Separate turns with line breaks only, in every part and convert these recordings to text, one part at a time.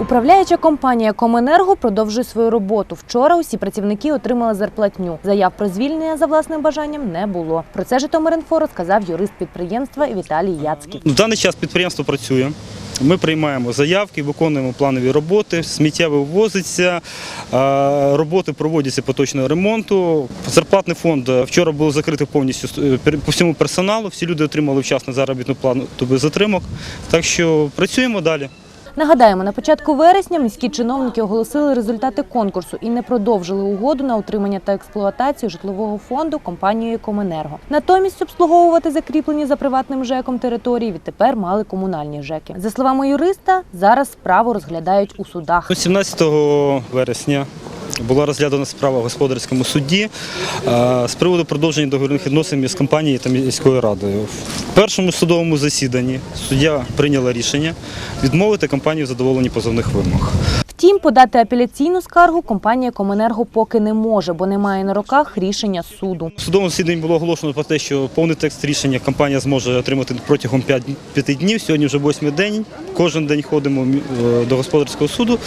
Управляюча компанія Коменерго продовжує свою роботу. Вчора усі працівники отримали зарплатню. Заяв про звільнення за власним бажанням не було. Про це Житомир.Інфо розказав юрист підприємства Віталій Яцьків.
В даний час підприємство працює. Ми приймаємо заявки, виконуємо планові роботи, сміття вивозиться, роботи проводяться поточного ремонту. Зарплатний фонд е, вчора був закритий повністю е, по всьому персоналу. Всі люди отримали вчасно заробітну плану без затримок. Так що працюємо далі.
Нагадаємо, на початку вересня міські чиновники оголосили результати конкурсу і не продовжили угоду на утримання та експлуатацію житлового фонду компанією Коменерго. Натомість обслуговувати закріплені за приватним ЖЕКом території відтепер мали комунальні ЖЕКи. За словами юриста, зараз справу розглядають у судах.
Ну, 17 вересня була розглядана справа в господарському суді е, з приводу продовження договірних відносин між компанією та міською радою. В першому судовому засіданні суддя прийняла рішення відмовити компанію в задоволенні позовних вимог.
Втім, подати апеляційну скаргу компанія Коменерго поки не може, бо немає на руках рішення суду.
В судовому засіданні було оголошено про те, що повний текст рішення компанія зможе отримати протягом 5, 5 днів. Сьогодні вже восьмий день. Кожен день ходимо до господарського суду.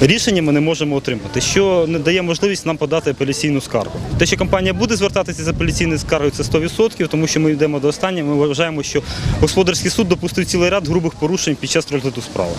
Рішення ми не можемо отримати, що не дає можливість нам подати апеляційну скаргу. Те, що компанія буде звертатися з апеляційною скаргою, це 100%, тому що ми йдемо до останнього. Ми вважаємо, що господарський суд допустив цілий ряд грубих порушень під час розгляду справи.